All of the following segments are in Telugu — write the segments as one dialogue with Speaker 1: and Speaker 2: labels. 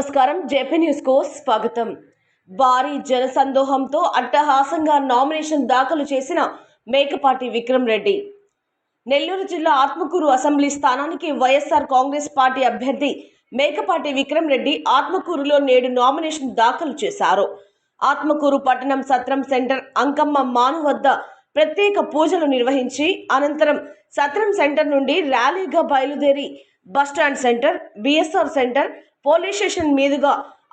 Speaker 1: నమస్కారం. జేపీ న్యూస్కు స్వాగతం. భారీ జనసందోహంతో అట్టహాసంగా నామినేషన్ దాఖలు చేసిన మేకపాటి విక్రమ్ రెడ్డి. నెల్లూరు జిల్లా ఆత్మకూరు అసెంబ్లీ స్థానానికి వైఎస్ఆర్ కాంగ్రెస్ పార్టీ అభ్యర్థి మేకపాటి విక్రమ్ రెడ్డి ఆత్మకూరులో నేడు నామినేషన్ దాఖలు చేశారు. ఆత్మకూరు పట్టణం సత్రం సెంటర్ అంకమ్మ మాను వద్ద ప్రత్యేక పూజలు నిర్వహించి అనంతరం సత్రం సెంటర్ నుండి ర్యాలీగా బయలుదేరి bus stand centre BSR centre police station మీదుగా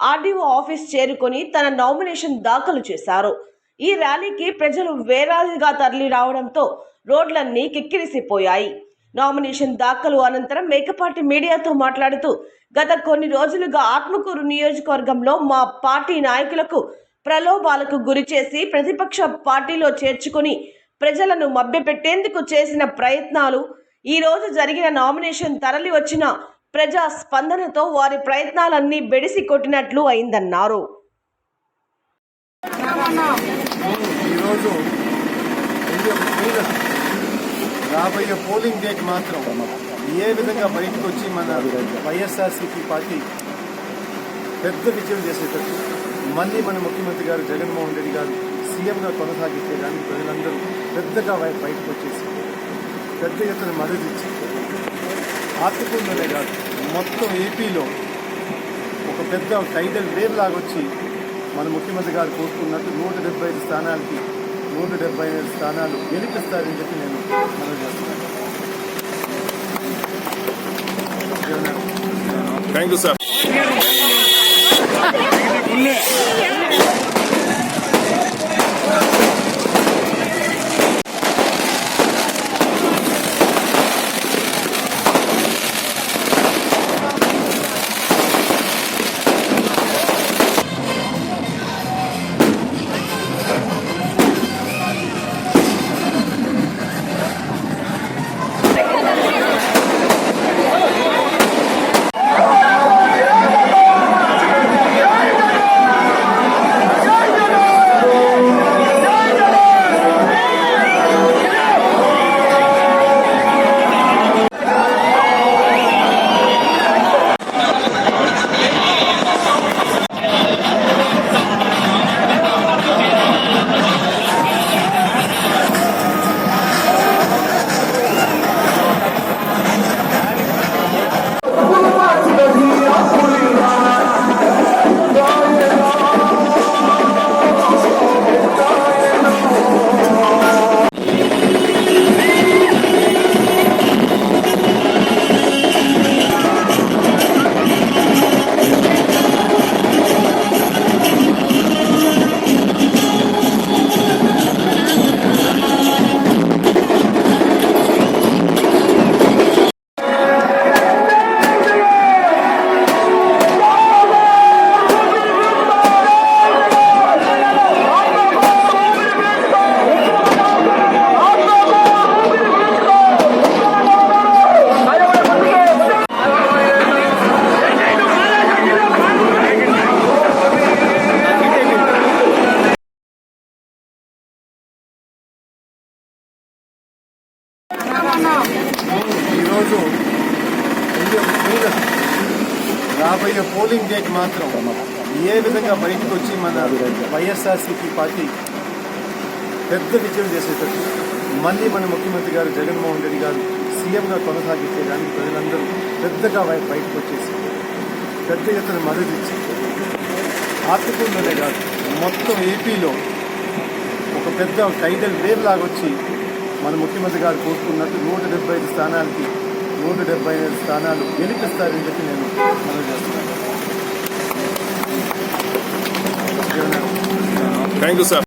Speaker 1: ఆర్డీఓ ఆఫీస్ చేరుకొని తన నామినేషన్ దాఖలు చేశారు. ఈ ర్యాలీకి ప్రజలు వేలాదిగా తరలి రావడంతో రోడ్లన్నీ కిక్కిరిసిపోయాయి. నామినేషన్ దాఖలు అనంతరం మేకపాటి మీడియాతో మాట్లాడుతూ గత కొన్ని రోజులుగా ఆత్మకూరు నియోజకవర్గంలో మా పార్టీ నాయకులకు ప్రలోభాలకు గురి చేసి ప్రతిపక్ష పార్టీలో చేర్చుకుని ప్రజలను మభ్యపెట్టేందుకు చేసిన ప్రయత్నాలు ఈరోజు జరిగిన నామినేషన్ తరలి వచ్చిన ప్రజా స్పందనతో వారి ప్రయత్నాలన్నీ బెడిసి కొట్టినట్లు అయిందన్నారు.
Speaker 2: ఈరోజు రాబోయే పోలింగ్ డేట్ మాత్రం ఏ విధంగా బయటకు వచ్చి మన వైఎస్ఆర్సీపీ పార్టీ పెద్ద విజయం చేసేటట్టు మళ్ళీ మన ముఖ్యమంత్రి గారు జగన్మోహన్ రెడ్డి గారు సీఎంగా కొనసాగించేదానికి ప్రజలందరూ పెద్దగా బయటకు వచ్చేసి పెద్ద ఎత్తున మద్దతు ఇచ్చి ఆత్మకూరులోనే కాదు మొత్తం ఏపీలో ఒక పెద్ద టైటిల్ వేవ్ లాగొచ్చి మన ముఖ్యమంత్రి గారు కోరుకున్నట్టు నూట డెబ్బై ఐదు స్థానాలకి నూట డెబ్బై ఐదు స్థానాలు గెలిపిస్తారని చెప్పి నేను మనం చేస్తున్నాను?
Speaker 3: థ్యాంక్ యూ సార్
Speaker 2: ఈరోజు రాబోయే పోలింగ్ డేట్ మాత్రం ఏ విధంగా బయటకు వచ్చి మన వైఎస్ఆర్సీపీ పార్టీ పెద్ద విజయం చేసేటట్టు మళ్ళీ మన ముఖ్యమంత్రి గారు జగన్మోహన్ రెడ్డి గారు సీఎంగా కొనసాగించేదానికి ప్రజలందరూ పెద్దగా బయటకు వచ్చేసి పెద్ద ఎత్తున మద్దతు ఇచ్చి ఆత్మకూరులోనే కాదు మొత్తం ఏపీలో ఒక పెద్ద టైటల్ వేవ్ లాగొచ్చి మన ముఖ్యమంత్రి గారు కోరుకున్నట్టు నూట డెబ్బై ఐదు స్థానాలకి నూట డెబ్బై ఐదు స్థానాలు గెలిపిస్తారని చెప్పి నేను మనం చేస్తున్నాను.
Speaker 3: Thank you sir